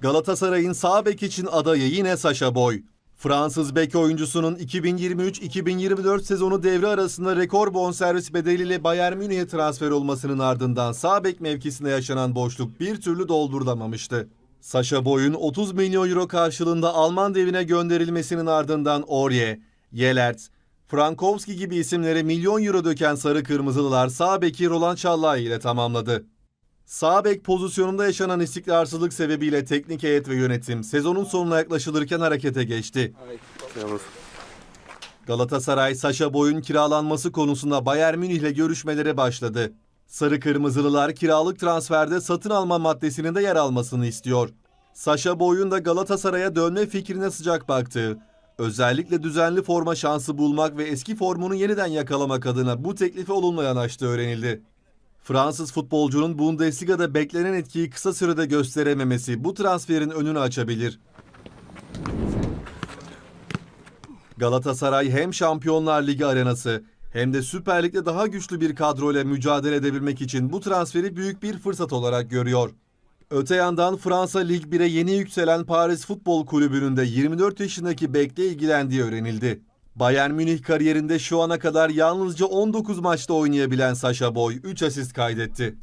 Galatasaray'ın sağ bek için adayı yine Sacha Boy. Fransız bek oyuncusunun 2023-2024 sezonu devre arasında rekor bonservis bedeliyle Bayern Münih'e transfer olmasının ardından sağ bek mevkisinde yaşanan boşluk bir türlü doldurulamamıştı. Sacha Boy'un 30 milyon euro karşılığında Alman devine gönderilmesinin ardından Orye, Yelert, Frankowski gibi isimlere milyon euro döken sarı kırmızılılar sağ beki Roland Şallay ile tamamladı. Sağ bek pozisyonunda yaşanan istikrarsızlık sebebiyle teknik heyet ve yönetim sezonun sonuna yaklaşılırken harekete geçti. Galatasaray Saşa Boy'un kiralanması konusunda Bayern Münih ile görüşmelere başladı. Sarı Kırmızılılar kiralık transferde satın alma maddesinin de yer almasını istiyor. Saşa Boy'un da Galatasaray'a dönme fikrine sıcak baktığı, özellikle düzenli forma şansı bulmak ve eski formunu yeniden yakalamak adına bu teklife olumlu yanaştığı öğrenildi. Fransız futbolcunun Bundesliga'da beklenen etkiyi kısa sürede gösterememesi bu transferin önünü açabilir. Galatasaray hem Şampiyonlar Ligi arenası hem de Süper Lig'de daha güçlü bir kadroyla mücadele edebilmek için bu transferi büyük bir fırsat olarak görüyor. Öte yandan Fransa Lig 1'e yeni yükselen Paris Futbol Kulübü'nün de 24 yaşındaki bekle ilgilendiği öğrenildi. Bayern Münih kariyerinde şu ana kadar yalnızca 19 maçta oynayabilen Sacha Boy 3 asist kaydetti.